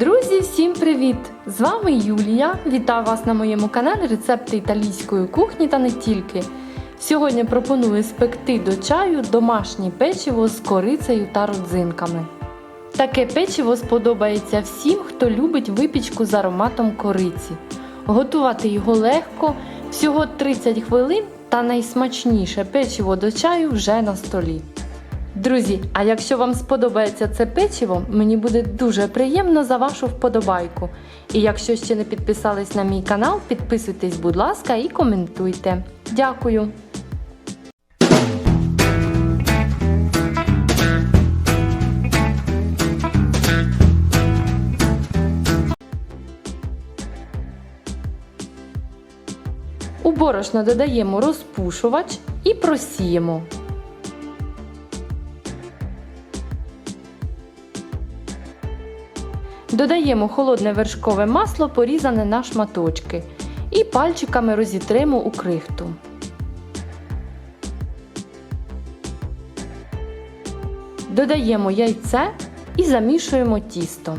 Друзі, всім привіт! З вами Юлія. Вітаю вас на моєму каналі Рецепти італійської кухні та не тільки. Сьогодні пропоную спекти до чаю домашнє печиво з корицею та родзинками. Таке печиво сподобається всім, хто любить випічку з ароматом кориці. Готувати його легко, всього 30 хвилин та найсмачніше печиво до чаю вже на столі. Друзі, а якщо вам сподобається це печиво, мені буде дуже приємно за вашу вподобайку. І якщо ще не підписались на мій канал, підписуйтесь, будь ласка, і коментуйте. Дякую! У борошно додаємо розпушувач і просіємо. Додаємо холодне вершкове масло, порізане на шматочки, і пальчиками розітремо у крихту. Додаємо яйце і замішуємо тісто.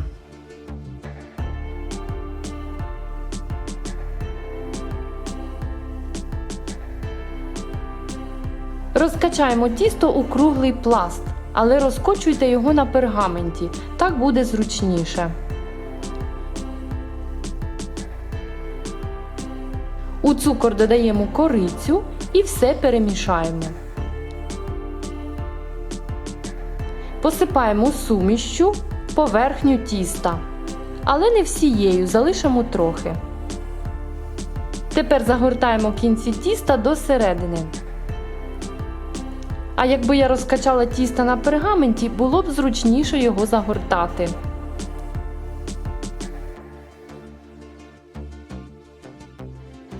Розкачаємо тісто у круглий пласт, але розкочуйте його на пергаменті, так буде зручніше. У цукор додаємо корицю і все перемішаємо. Посипаємо сумішчю поверхню тіста, але не всією, залишимо трохи. Тепер загортаємо кінці тіста до середини. А якби я розкачала тісто на пергаменті, було б зручніше його загортати.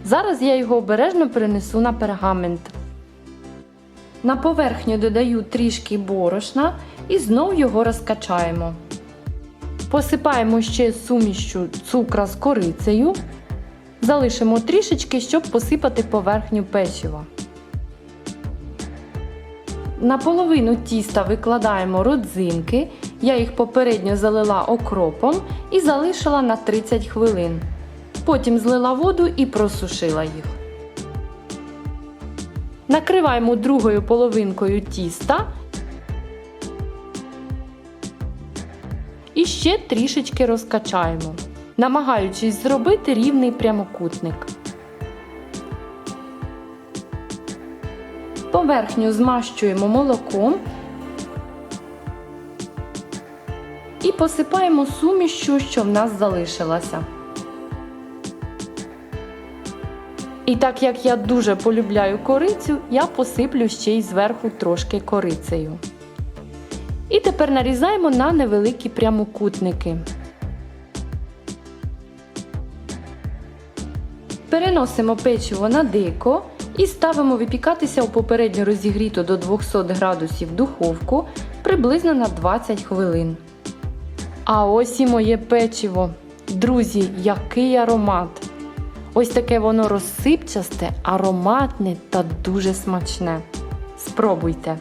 Зараз я його обережно перенесу на пергамент. На поверхню додаю трішки борошна і знов його розкачаємо. Посипаємо ще сумішчю цукра з корицею. Залишимо трішечки, щоб посипати поверхню печива. На половину тіста викладаємо родзинки. Я їх попередньо залила окропом і залишила на 30 хвилин. Потім злила воду і просушила їх. Накриваємо другою половинкою тіста і ще трішечки розкачаємо, намагаючись зробити рівний прямокутник. Поверхню змащуємо молоком і посипаємо сумішчю, що в нас залишилася. І так як я дуже полюбляю корицю, я посиплю ще й зверху трошки корицею. І тепер нарізаємо на невеликі прямокутники. Переносимо печиво на дико і ставимо випікатися у попередньо розігріту до 200 градусів духовку приблизно на 20 хвилин. А ось і моє печиво. Друзі, який аромат! Ось таке воно розсипчасте, ароматне та дуже смачне. Спробуйте!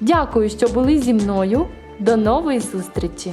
Дякую, що були зі мною. До нової зустрічі!